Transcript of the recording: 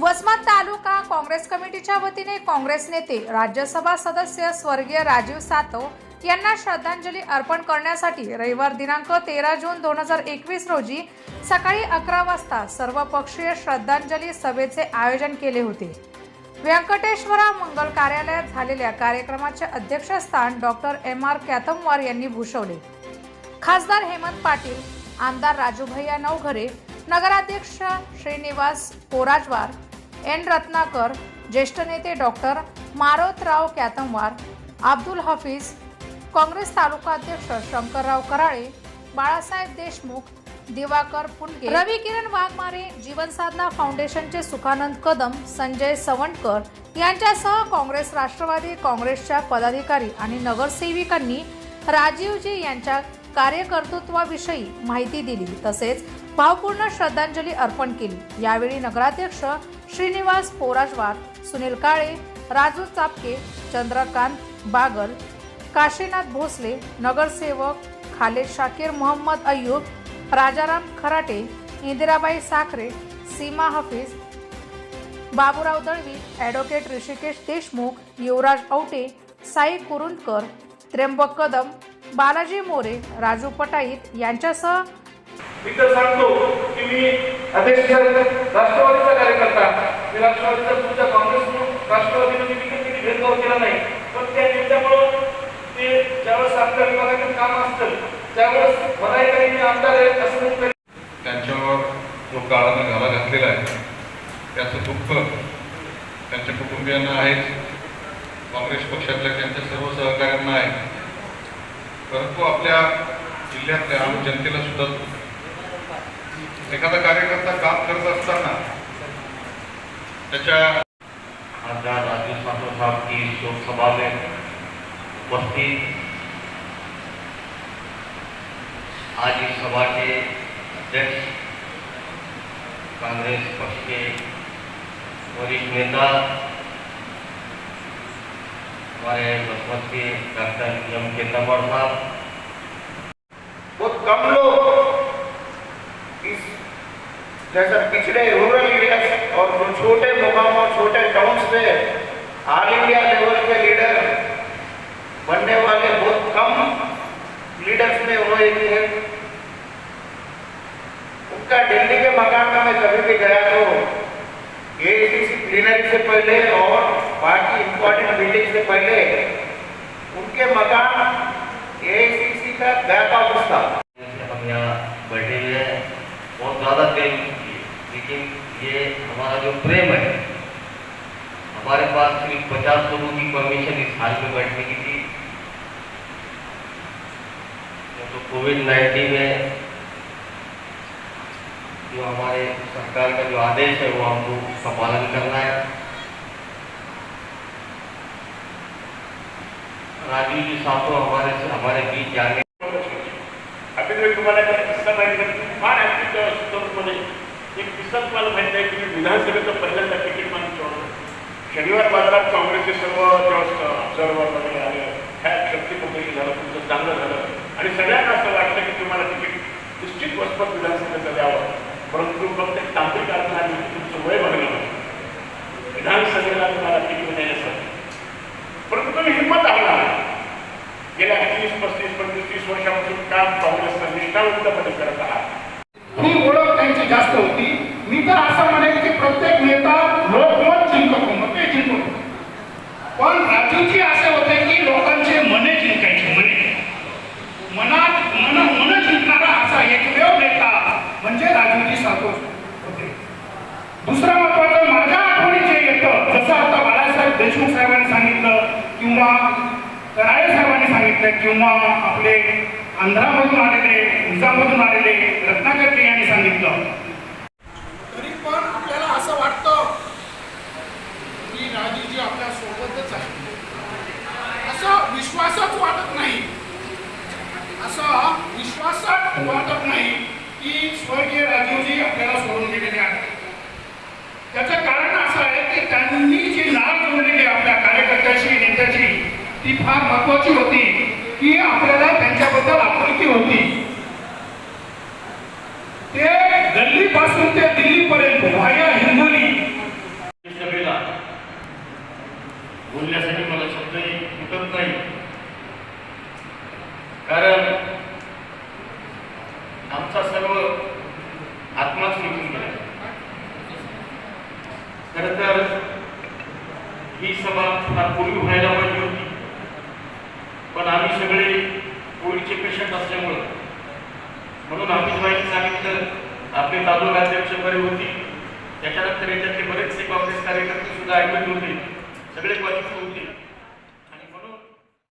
वसमत तालुका काँग्रेस कमिटीच्या वतीने काँग्रेस नेते राज्यसभा सदस्य स्वर्गीय राजीव सातव यांना श्रद्धांजली अर्पण करण्यासाठी रविवार दिनांक तेरा जून दोन हजार एकवीस रोजी सकाळी अकरा वाजता सर्वपक्षीय श्रद्धांजली सभेचे आयोजन केले होते. व्यंकटेश्वरा मंगल कार्यालयात झालेल्या कार्यक्रमाचे अध्यक्षस्थान डॉक्टर एम. आर. कॅथमवार यांनी भूषवले. खासदार हेमंत पाटील आमदार राजूभैया नवघरे नगराध्यक्ष श्रीनिवास कोराजवार एन रत्नाकर ज्येष्ठ नेते डॉक्टर मारोतराव कॅतमवार अब्दुल हफीज काँग्रेस तालुका अध्यक्ष शंकरराव कराळे बाळासाहेब देशमुख दिवाकर पुंडगे रवी किरण वाघमारे जीवनसाधना फाउंडेशनचे सुखानंद कदम संजय सवंडकर यांच्यासह काँग्रेस राष्ट्रवादी काँग्रेसच्या पदाधिकारी आणि नगरसेविकांनी राजीवजी यांच्या कार्यकर्तृत्वाविषयी माहिती दिली. तसेच भावपूर्ण श्रद्धांजली अर्पण केली. यावेळी नगराध्यक्ष श्रीनिवास पोराजवार सुनील काळे राजू चापके चंद्रकांत बागल काशीनाथ भोसले नगरसेवक खालेद शाकीर मोहम्मद अय्यूब राजाराम खराटे इंदिराबाई साखरे सीमा हफीज बाबूराव दळवी ॲडव्होकेट ऋषिकेश देशमुख युवराज औटे साई कुरुंदकर त्र्यंबक कदम बालाजी मोरे राजू पटाईत यांच्यासह मी तर सांगतो की मी अध्यक्ष राष्ट्रवादीचा कार्यकर्ता. मी राष्ट्रवादीचा तुमच्या काँग्रेस राष्ट्रवादीने म्हणजे मी कधी भेदभाव केला नाही. पण त्या नेत्यामुळं ते ज्यावेळेस आमच्या विभागातील काम असतं त्यावेळेस मला काही मी आमदार आहे असं नाही त्यांच्यावर जो काळानं घाला घातलेला आहे. त्याचं दुःख त्यांच्या कुटुंबियांना आहेच काँग्रेस पक्षातल्या त्यांच्या सर्व सहकाऱ्यांना आहे. परंतु आपल्या जिल्ह्यातल्या आम जनतेला सुद्धा एखादा कार्यकर्ता काम करत आचार्य राजीव साधु साहब की शोक सभा में उपस्थित आज इस सभा के अध्यक्ष, कांग्रेस पक्ष के वरिष्ठ नेता हमारे बसपत के डॉक्टर एम केतमर साहब. बहुत कम लोग जैसे पिछड़े रूरल एरिया और छोटे मुकामों छोटे टाउन्स में ऑल इंडिया लेवल के लीडर बनने वाले बहुत कम लीडर्स में वो एक है उनका दिल्ली के मकान में मैं कभी भी गया तो एआईसीसी प्लीनरी से पहले और बाकी इम्पोर्टेंट मीटिंग से पहले उनके मकान एआईसीसी का बैकअप था हम यहाँ बैठे हुए हैं, बहुत ज़्यादा हो है लेकिन ये हमारा जो प्रेम है, हमारे पास सिर्फ़ पचास लोगों की परमिशन इस हाल में बैठने की थी। तो कोविड नाइन्टीन में जो हमारे सरकार का जो आदेश है, वो हमको उसका पालन करना है। राजीव जी साहब हमारे से, हमारे बीच जाने अभी मी तुम्हाला एक किस्सा तुम्हाला माहिती आहे की मी विधानसभेचं पहिल्यांदा तिकीट मागून शनिवार बाजारात काँग्रेसचे सर्व जेव्हा सर्व वगैरे आले ह्या शक्तीपैकी झालं तुमचं चांगलं झालं. आणि सगळ्यांना असं वाटतं की तुम्हाला तिकीट निश्चित वस्पत विधानसभेचं द्यावं. परंतु फक्त एक तांत्रिक अर्थाने तुमचं वय बघणं विधानसभेला तुम्हाला तिकीट द्यायचं परंतु तुम्ही हिंमत आणला गेल्या तीस पस्तीस पंचवीस तीस वर्षापासून काम काँग्रेसचं निष्ठावंतपणे करत आहात. ही ओळख त्यांची जास्त होती. मी तर असं म्हणेल की प्रत्येक नेता लोकमत जिंकतो मते जिंकतो. पण राजूजी असे होते की लोकांचे मने जिंकायचे मने. मनात मन मन जिंकणारा असा एकमेव नेता म्हणजे राजूजी सातोष होते. दुसरा महत्वाचं माझ्या आठवणी जे येतं जसं आता बाळासाहेब देशमुख साहेबांनी सांगितलं किंवा कराळे साहेबांनी सांगितलं किंवा आपले आंध्रामधून आलेले निजाममधून आलेले रत्नागिरी यांनी सांगितलं आपल्याला वाटत नाही की स्वर्गीय राजीवजी आपल्याला सोडून गेलेले आहेत. त्याचं कारण असं आहे की त्यांनी जी नाव जोडलेली आपल्या कार्यकर्त्याशी नेत्याची ती फार महत्वाची होती की आपल्याला त्यांच्याबद्दल आपुलकी होती. ते गल्लीपासून ते दिल्लीपर्यंत व्हाया हिंदोली सभेला बोलण्यासाठी मला शब्द नाही. कारण खरं तर ही सभा फार पूर्वी व्हायला पाहिजे होती. पण आम्ही सगळे कोविडचे पेशंट असल्यामुळं. म्हणून आम्ही माहिती सांगितलं आपले तालुका अध्यक्ष बरे होती. त्याच्यानंतर याच्यातले बरेचसे काँग्रेस कार्यकर्ते सुद्धा ऍडमिट होते. सगळे पॉझिटिव्ह होते.